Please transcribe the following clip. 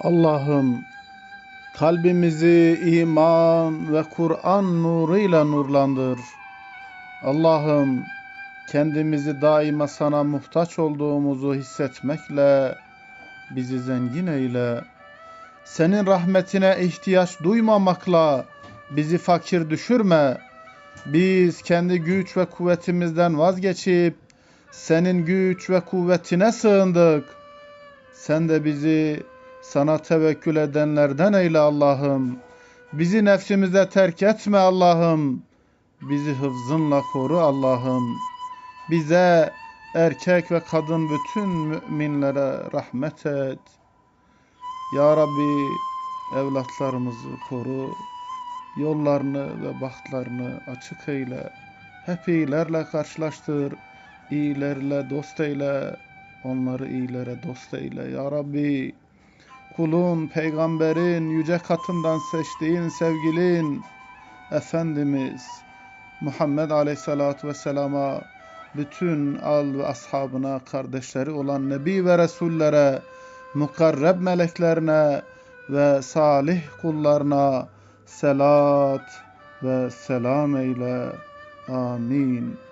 Allah'ım kalbimizi iman ve Kur'an nuruyla nurlandır. Allah'ım kendimizi daima sana muhtaç olduğumuzu hissetmekle bizi zengin eyle. Senin rahmetine ihtiyaç duymamakla bizi fakir düşürme. Biz kendi güç ve kuvvetimizden vazgeçip senin güç ve kuvvetine sığındık. Sen de bizi sana tevekkül edenlerden eyle Allah'ım. Bizi nefsimize terk etme Allah'ım. Bizi hıfzınla koru Allah'ım. Bize erkek ve kadın bütün müminlere rahmet et. Ya Rabbi evlatlarımızı koru. Yollarını ve bahtlarını açık eyle. Hep iyilerle karşılaştır. İyilerle dost eyle. Onları iyilere dost eyle. Ya Rabbi kulun, peygamberin, yüce katından seçtiğin sevgilin, Efendimiz Muhammed Aleyhisselatü Vesselam'a, bütün al ve ashabına, kardeşleri olan Nebi ve Resullere, mukarreb meleklerine ve salih kullarına selat ve selam eyle. Amin.